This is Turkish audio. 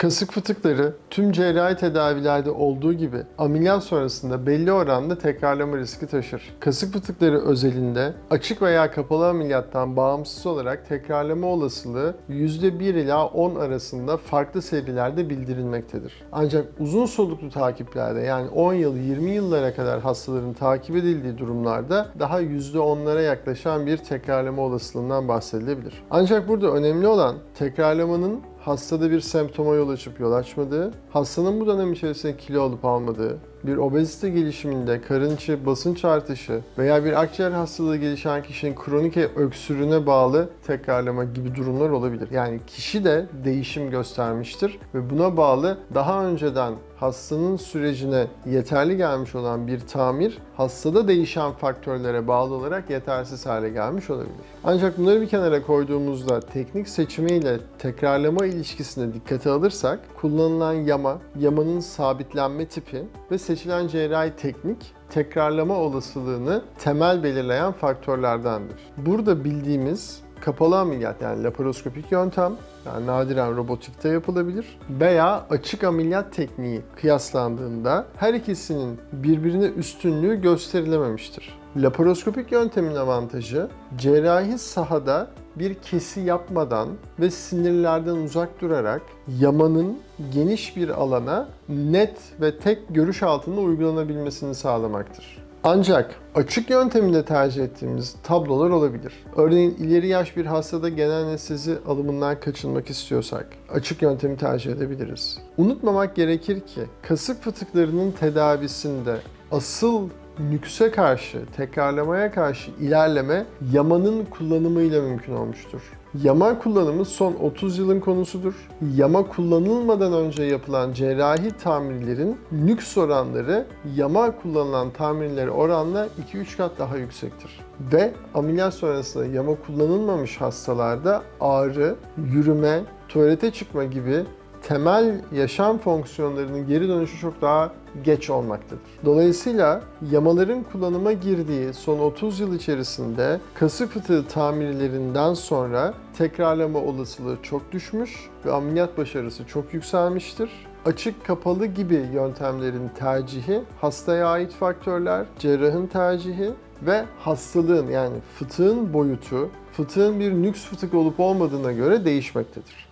Kasık fıtıkları tüm cerrahi tedavilerde olduğu gibi ameliyat sonrasında belli oranda tekrarlama riski taşır. Kasık fıtıkları özelinde açık veya kapalı ameliyattan bağımsız olarak tekrarlama olasılığı %1 ila 10 arasında farklı serilerde bildirilmektedir. Ancak uzun soluklu takiplerde yani 10 yıl 20 yıllara kadar hastaların takip edildiği durumlarda daha %10'lara yaklaşan bir tekrarlama olasılığından bahsedilebilir. Ancak burada önemli olan tekrarlamanın hastada bir semptoma yol açıp yol açmadığı, hastanın bu dönem içerisinde kilo alıp almadığı, bir obezite gelişiminde karın içi basınç artışı veya bir akciğer hastalığı gelişen kişinin kronik öksürüğüne bağlı tekrarlama gibi durumlar olabilir. Yani kişi de değişim göstermiştir ve buna bağlı daha önceden hastanın sürecine yeterli gelmiş olan bir tamir hastada değişen faktörlere bağlı olarak yetersiz hale gelmiş olabilir. Ancak bunları bir kenara koyduğumuzda teknik seçimiyle tekrarlama ilişkisine dikkate alırsak kullanılan yama, yamanın sabitlenme tipi ve seçilen cerrahi teknik tekrarlama olasılığını temel belirleyen faktörlerdendir. Burada bildiğimiz kapalı ameliyat yani laparoskopik yöntem yani nadiren robotikte yapılabilir veya açık ameliyat tekniği kıyaslandığında her ikisinin birbirine üstünlüğü gösterilememiştir. Laparoskopik yöntemin avantajı cerrahi sahada bir kesi yapmadan ve sinirlerden uzak durarak yamanın geniş bir alana net ve tek görüş altında uygulanabilmesini sağlamaktır. Ancak açık yönteminde tercih ettiğimiz tablolar olabilir. Örneğin ileri yaş bir hastada genel anestezi alımından kaçınmak istiyorsak açık yöntemi tercih edebiliriz. Unutmamak gerekir ki kasık fıtıklarının tedavisinde asıl nükse karşı, tekrarlamaya karşı ilerleme yamanın kullanımıyla mümkün olmuştur. Yama kullanımı son 30 yılın konusudur. Yama kullanılmadan önce yapılan cerrahi tamirlerin nüks oranları yama kullanılan tamirlere oranla 2-3 kat daha yüksektir. Ve ameliyat sonrasında yama kullanılmamış hastalarda ağrı, yürüme, tuvalete çıkma gibi temel yaşam fonksiyonlarının geri dönüşü çok daha geç olmaktadır. Dolayısıyla yamaların kullanıma girdiği son 30 yıl içerisinde kasık fıtığı tamirlerinden sonra tekrarlama olasılığı çok düşmüş ve ameliyat başarısı çok yükselmiştir. Açık kapalı gibi yöntemlerin tercihi hastaya ait faktörler, cerrahın tercihi ve hastalığın yani fıtığın boyutu, fıtığın bir nüks fıtık olup olmadığına göre değişmektedir.